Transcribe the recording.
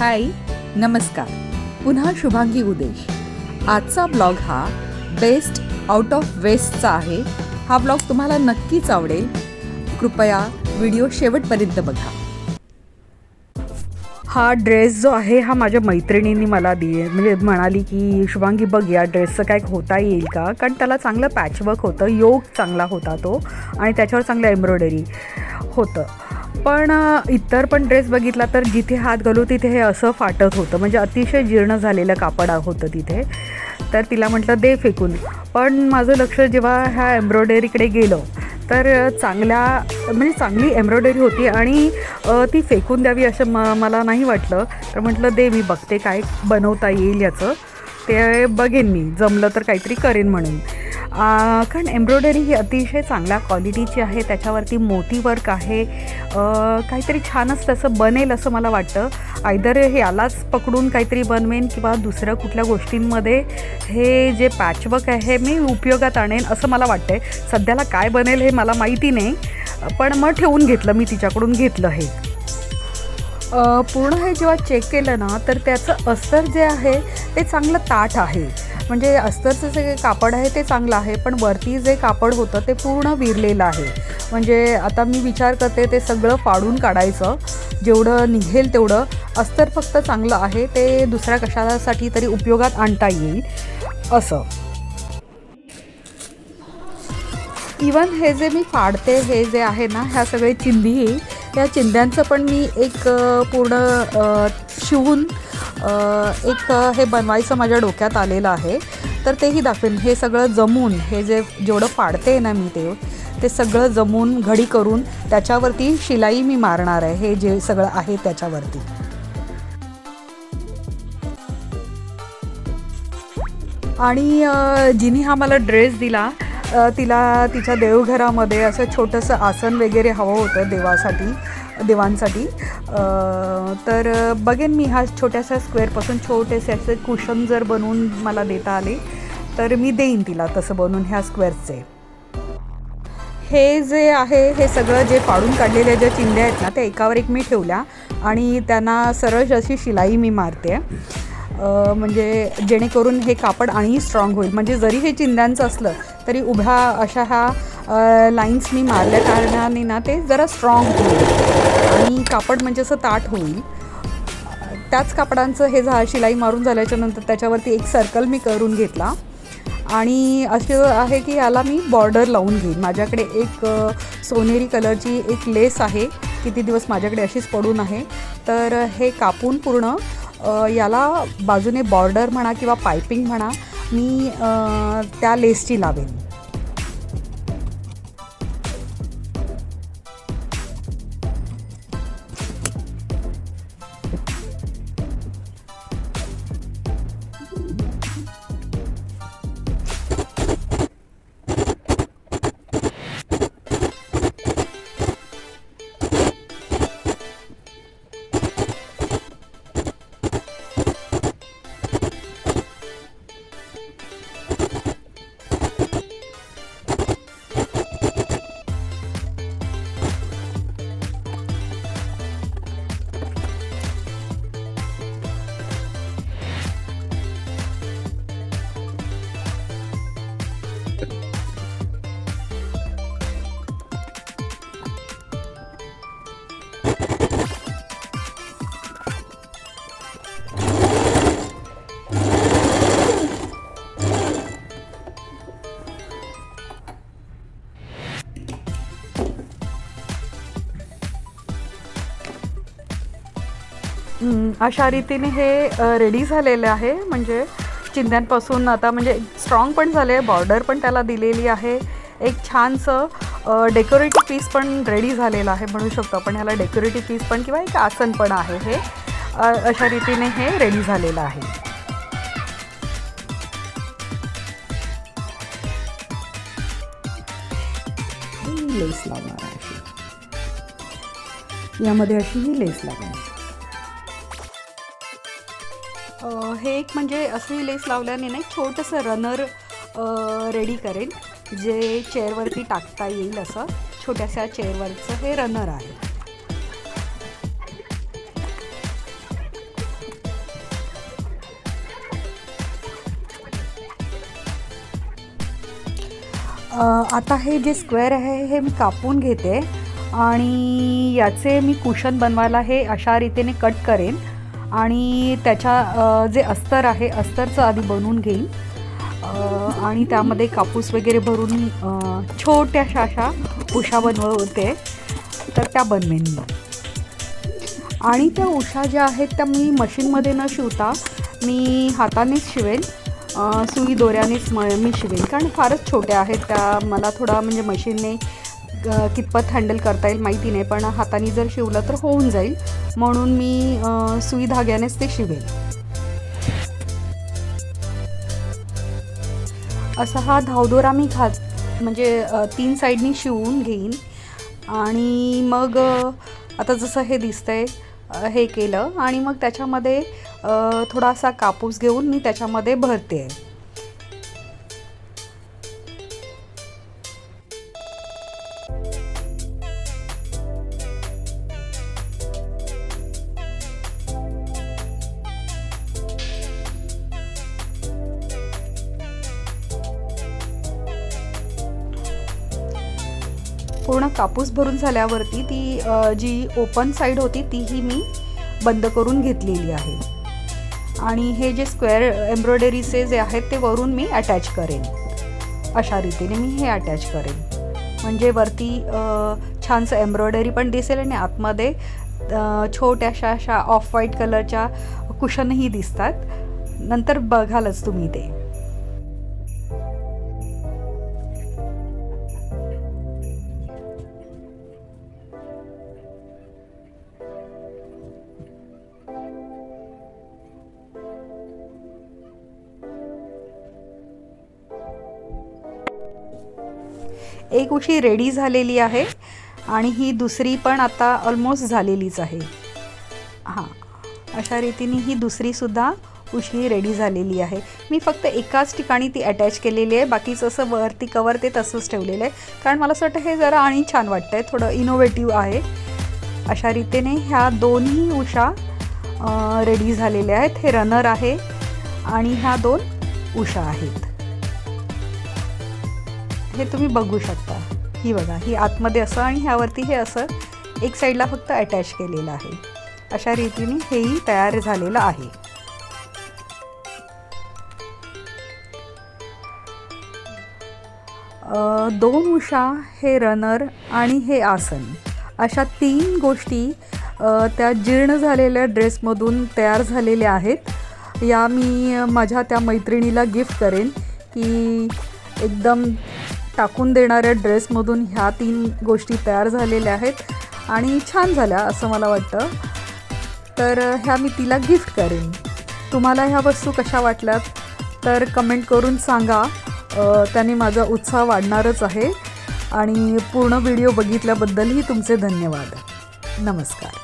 हाय नमस्कार. पुन्हा शुभांगी उदेश. आजचा ब्लॉग हा बेस्ट आउट ऑफ वेस्टचा आहे. हा ब्लॉग तुम्हाला नक्कीच आवडेल. कृपया व्हिडिओ शेवटपर्यंत बघा. हा ड्रेस जो आहे हा माझ्या मैत्रिणींनी मला दिले म्हणजे म्हणाली की शुभांगी बघ या ड्रेसचं काय होता येईल का? कारण त्याला चांगलं पॅचवर्क होतं. योग चांगला होता तो. आणि त्याच्यावर चांगलं एम्ब्रॉयडरी होतं. पण इतर पण ड्रेस बघितला तर जिथे हात घालू तिथे हे असं फाटत होतं. म्हणजे अतिशय जीर्ण झालेलं कापड होतं तिथे. तर तिला म्हटलं दे फेकून. पण माझं लक्ष जेव्हा ह्या एम्ब्रॉयडरीकडे गेलं तर चांगल्या म्हणजे चांगली एम्ब्रॉयडरी होती आणि ती फेकून द्यावी असं म मला नाही वाटलं. तर म्हटलं दे मी बघते काय बनवता येईल याचं. ते बघेन मी. जमलं तर काहीतरी करेन म्हणून. कारण एम्ब्रॉयडरी ही अतिशय चांगल्या क्वालिटीची आहे त्याच्यावरती मोती वर्क आहे. काहीतरी छानच तसं बनेल असं मला वाटतं. आयदर यालाच पकडून काहीतरी बनवेन किंवा दुसऱ्या कुठल्या गोष्टींमध्ये हे जे पॅचवर्क आहे मी उपयोगात आणेन असं मला वाटतं आहे सध्याला काय बनेल हे मला माहिती नाही पण मग ठेवून घेतलं मी तिच्याकडून घेतलं हे. पूर्ण हे जेव्हा चेक केलं ना तर त्याचं अस्तर जे आहे ते चांगलं ताठ आहे. म्हणजे अस्तरचं जे कापड आहे ते चांगलं आहे पण वरती जे कापड होतं ते पूर्ण विरलेलं आहे. म्हणजे आता मी विचार करते ते सगळं फाडून काढायचं. जेवढं निघेल तेवढं. अस्तर फक्त चांगलं आहे ते दुसऱ्या कशासाठी तरी उपयोगात आणता येईल असं. इवन हे जे मी फाडते हे जे आहे ना ह्या सगळे चिंधी ह्या चिंध्यांचं पण मी एक पूर्ण शिवून एक हे बनवायचं माझ्या डोक्यात आलेलं आहे. तर तेही दाखवेन. हे सगळं जमून हे जे जेवढं फाडते ना मी ते ते सगळं जमून घडी करून त्याच्यावरती शिलाई मी मारणार आहे. हे जे सगळं आहे त्याच्यावरती. आणि जिनी हा मला ड्रेस दिला. तिला तिच्या देवघरामध्ये असं छोटंसं आसन वगैरे हवं होतं देवासाठी. देवांसाठी. तर बघेन मी हा छोट्याशा स्क्वेअरपासून छोटेसे असे कुशन जर बनवून मला देता आले तर मी देईन तिला तसं बनवून ह्या स्क्वेअरचे. हे जे आहे हे सगळं जे पाडून काढलेल्या ज्या चिंध्या आहेत ना त्या एकावर एक मी ठेवल्या आणि त्यांना सरळ अशी शिलाई मी मारते. आहे म्हणजे जेणेकरून हे कापड आणि स्ट्रॉंग होईल. म्हणजे जरी हे चिंध्यांचं असलं तरी उभ्या अशा ह्या लाईन्स मी मारल्या कारणाने ना ते जरा स्ट्रॉंग होईल. आणि कापड म्हणजे असं ताट होईल. त्याच कापडांचं हे झा शिलाई मारून झाल्याच्यानंतर त्याच्यावरती एक सर्कल मी करून घेतला. आणि असं आहे की याला मी बॉर्डर लावून घेईन. माझ्याकडे एक सोनेरी कलरची एक लेस आहे किती दिवस माझ्याकडे अशीच पडून आहे. तर हे कापून पूर्ण याला बाजूने बॉर्डर म्हणा किंवा पायपिंग म्हणा मी त्या लेसची लावेन. अशा रीतीने हे रेडी झालेलं आहे. म्हणजे चिंध्यांपासून आता म्हणजे स्ट्रॉंग पण झाले आहे बॉर्डर पण त्याला दिलेली आहे. एक छानसं डेकोरेटिव्ह पीस पण रेडी झालेलं आहे म्हणू शकतो आपण. ह्याला डेकोरेटिव्ह पीस पण किंवा एक आसन पण आहे हे. अशा रीतीने हे रेडी झालेलं आहे. लेस लावणार आहे यामध्ये अशी ही लेस लागणार हे एक म्हणजे असे लेस लावल्याने नाही छोटंसं रनर रेडी करेन जे चेअरवरती टाकता येईल असं. छोट्याशा चेअरवरचं हे रनर आहे. आता हे जे स्क्वेअर आहे हे मी कापून घेते. आणि याचे मी कुशन बनवायला हे अशा रीतीने कट करेन. आणि त्याच्या जे अस्तर आहे अस्तरचं आधी बनवून घेईन. आणि त्यामध्ये कापूस वगैरे भरून छोट्याशा अशा उषा बनवते. तर त्या बनवेन मी. आणि त्या उषा ज्या आहेत त्या मी मशीनमध्ये न शिवता मी हातानेच शिवेन. सुई दोऱ्यानेच म मी शिवेन. कारण फारच छोट्या आहेत त्या. मला थोडा म्हणजे मशीनने कितपत हँडल करता येईल माहिती नाही पण हाताने जर शिवलं तर होऊन जाईल. म्हणून मी सुई धाग्यानेच ते शिवेन असा हा धावदोरा मी घात म्हणजे तीन साईडनी शिवून घेईन. आणि मग आता जसं हे दिसतंय हे केलं. आणि मग त्याच्यामध्ये थोडासा कापूस घेऊन मी त्याच्यामध्ये भरते. आहे पूर्ण कापूस भरून झाल्यावरती ती जी ओपन साईड होती तीही मी बंद करून घेतलेली आहे. आणि हे जे स्क्वेअर एम्ब्रॉयडरीचे जे आहेत ते वरून मी अटॅच करेन. अशा रीतीने मी हे अटॅच करेन. म्हणजे वरती छानसं एम्ब्रॉयडरी पण दिसेल आणि आतमध्ये छोट्याशा अशा ऑफ व्हाईट कलरच्या कुशनही दिसतात. नंतर बघालच तुम्ही ते. एक उशी रेडी झालेली आहे आणि ही दुसरी पण आता ऑलमोस्ट झालेलीच आहे. हां अशा रीतीने ही दुसरीसुद्धा उशी रेडी झालेली आहे. मी फक्त एकाच ठिकाणी ती अटॅच केलेली आहे बाकीचं असं वरती कवर ते तसंच ठेवलेलं आहे. कारण मला असं वाटतं हे जरा आणि छान वाटतं आहे थोडं इनोव्हेटिव्ह आहे. अशा रीतीने ह्या दोन्ही उषा रेडी झालेल्या आहेत. हे रनर आहे आणि ह्या दोन उषा आहेत. हे तुम्ही बघू शकता. ही बघा ही आतमध्ये असं आणि ह्यावरती हे असं एक साईडला फक्त अटॅच केलेलं आहे. अशा रीतीने हेही तयार झालेलं आहे. दोन उषा हे रनर आणि हे आसन. अशा तीन गोष्टी त्या जीर्ण झालेल्या ड्रेसमधून तयार झालेल्या आहेत. या मी माझ्या त्या मैत्रिणीला गिफ्ट करेन की एकदम टाकून देणाऱ्या ड्रेसमधून ह्या तीन गोष्टी तयार झालेल्या आहेत आणि छान झाल्या असं मला वाटतं. तर ह्या मी तिला गिफ्ट करेन. तुम्हाला ह्या वस्तू कशा वाटल्यात? तर कमेंट करून सांगा. त्याने माझा उत्साह वाढणारच आहे आणि पूर्ण व्हिडिओ बघितल्याबद्दलही तुमचे धन्यवाद. नमस्कार.